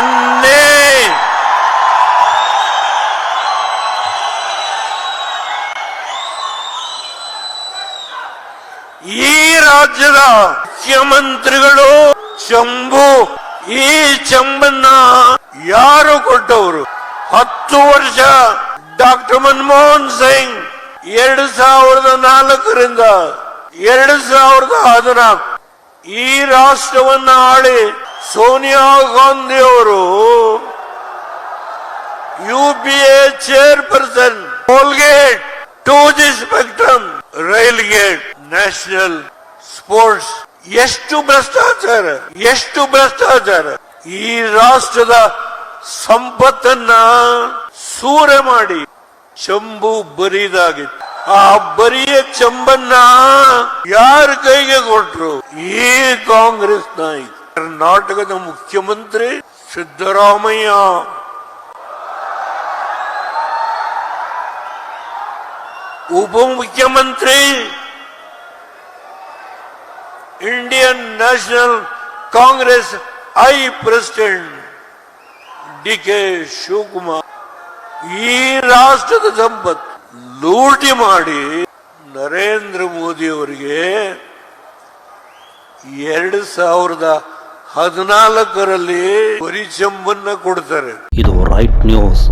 ನಿನ್ನೆ ಈ ರಾಜ್ಯದ ಮುಖ್ಯಮಂತ್ರಿಗಳು ಚಂಬು ಈ ಚಂಬನ್ನ ಯಾರು ಕೊಟ್ಟವರು? ಹತ್ತು ವರ್ಷ ಡಾಕ್ಟರ್ ಮನಮೋಹನ್ ಸಿಂಗ್, ಎರಡು ಸಾವಿರದ ನಾಲ್ಕರಿಂದ ಎರಡು ಸಾವಿರದ ಹದಿನಾಲ್ಕು. ಈ ರಾಷ್ಟ್ರವನ್ನ ಆಳಿ ಸೋನಿಯಾ ಗಾಂಧಿ ಅವರು U P A chairperson tollgate to the spectrum rail gate national sports ಎಷ್ಟು ಭ್ರಷ್ಟಾಚಾರ ಎಷ್ಟು ಭ್ರಷ್ಟಾಚಾರ. ಈ ರಾಷ್ಟ್ರದ ಸಂಪತ್ತನ್ನ ಸೂರೆ ಮಾಡಿ ಚಂಬು ಬರಿದಾಗಿತ್ತು. ಆ ಬರಿಯ ಚಂಬನ್ನ ಯಾರ ಕೈಗೆ ಕೊಟ್ರು? ಈ ಕಾಂಗ್ರೆಸ್ ನಾಯಕ ಕರ್ನಾಟಕದ ಮುಖ್ಯಮಂತ್ರಿ ಸಿದ್ದರಾಮಯ್ಯ. ಉಪಮುಖ್ಯಮಂತ್ರಿ Indian National Congress I president D K Shivakumar. ಈ ರಾಷ್ಟ್ರದ ಸಂಪತ್ತು ಲೂಟಿ ಮಾಡಿ ನರೇಂದ್ರ ಮೋದಿ ಅವರಿಗೆ ಎರಡು ಸಾವಿರದ ಹದಿನಾಲ್ಕರಲ್ಲಿ ಪರಿಚಂಬನ್ನ ಕೊಡ್ತಾರೆ. ಇದು ರೈಟ್ ನ್ಯೂಸ್